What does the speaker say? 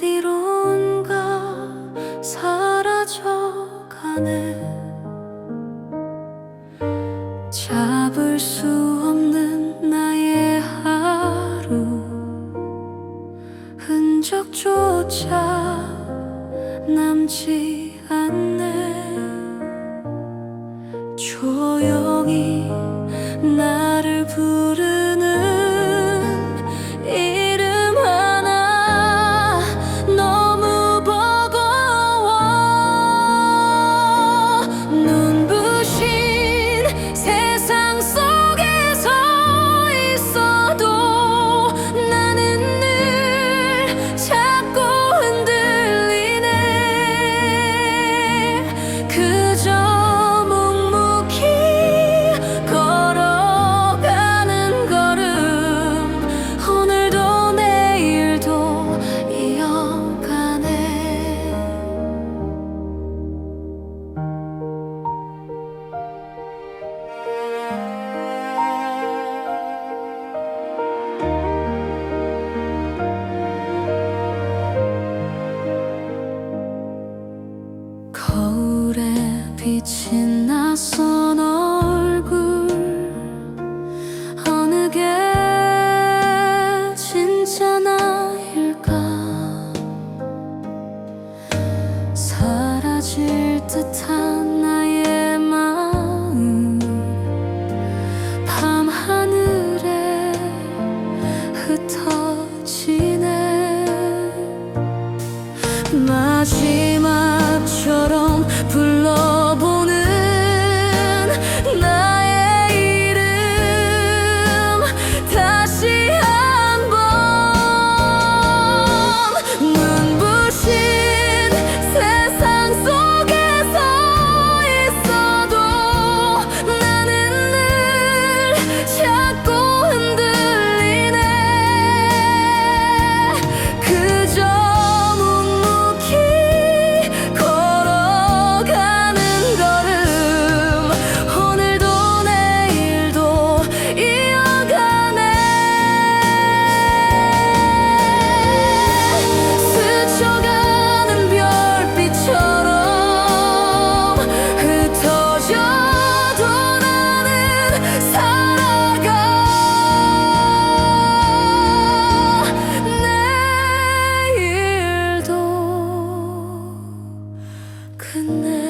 어디론가 사라져가네. 잡을 수 없는 나의 하루. 흔적조차 남지 않네. 조용히 나를 부르 비친 낯선 얼굴 어느 게 진짜 나일까? 사라질 듯한 나의 마음 밤하늘에 흩어지네 마지막처럼 불 그날